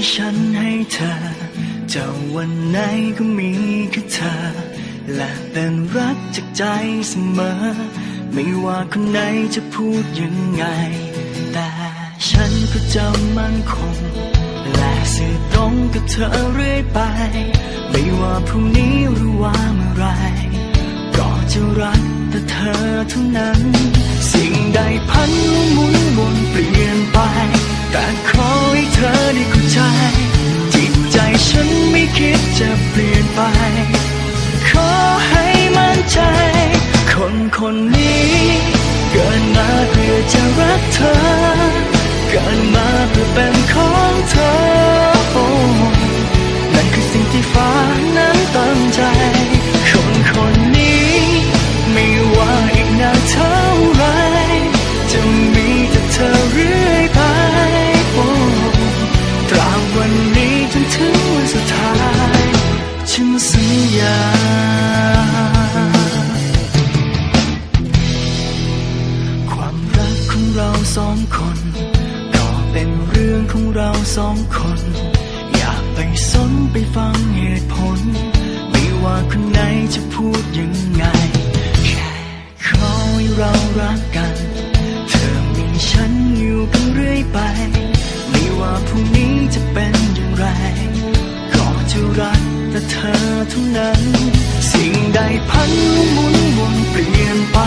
ที่ฉันให้เธอ จะวันไหนก็มีแค่เธอ และเป็นรักจากใจเสมอ ไม่ว่าคนไหนจะพูดยังไง แต่ฉันก็จะมั่นคง และสื่อตรงกับเธอเรื่อยไป ไม่ว่าพรุ่งนี้หรือว่าเมื่อไร ก็จะรักแต่เธอเท่านั้น คนนนี้ เกิดมาเพื่อจะรักเธอ สองคน อย่าไปสนไปฟังเหตุผล ไม่ว่าคนไหนจะพูดยังไง แค่ขอให้เรารักกัน เธอมีฉันอยู่กันเรื่อยไป ไม่ว่าพรุ่งนี้จะเป็นอย่างไร ก็จะรักแต่เธอเท่านั้น สิ่งใดพันหมุนวนเปลี่ยนไป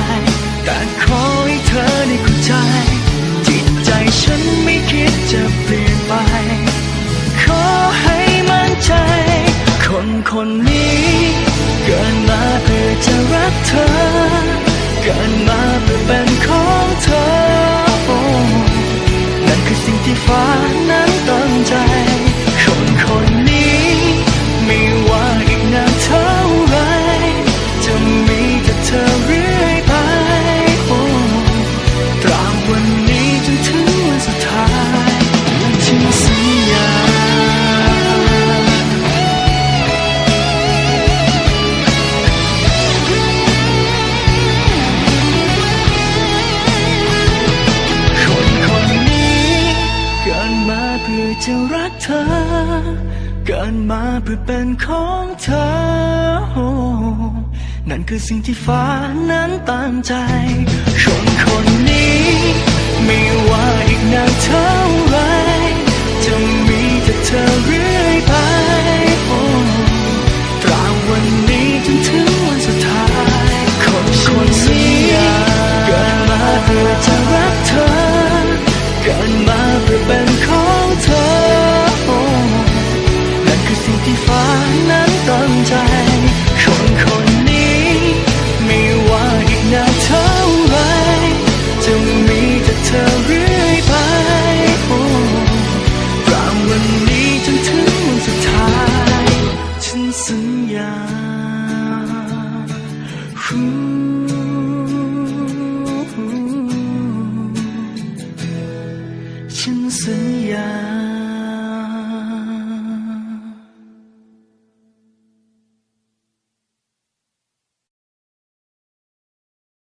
แต่ขอให้เธอได้เข้าใจ นี้ เกิดมาเพื่อจะรักเธอ เกิดมาเพื่อเป็นของเธอ มาเพื่อเป็นของเธอ นั่นคือสิ่งที่ฟ้านั้นตั้งใจ คนคนนี้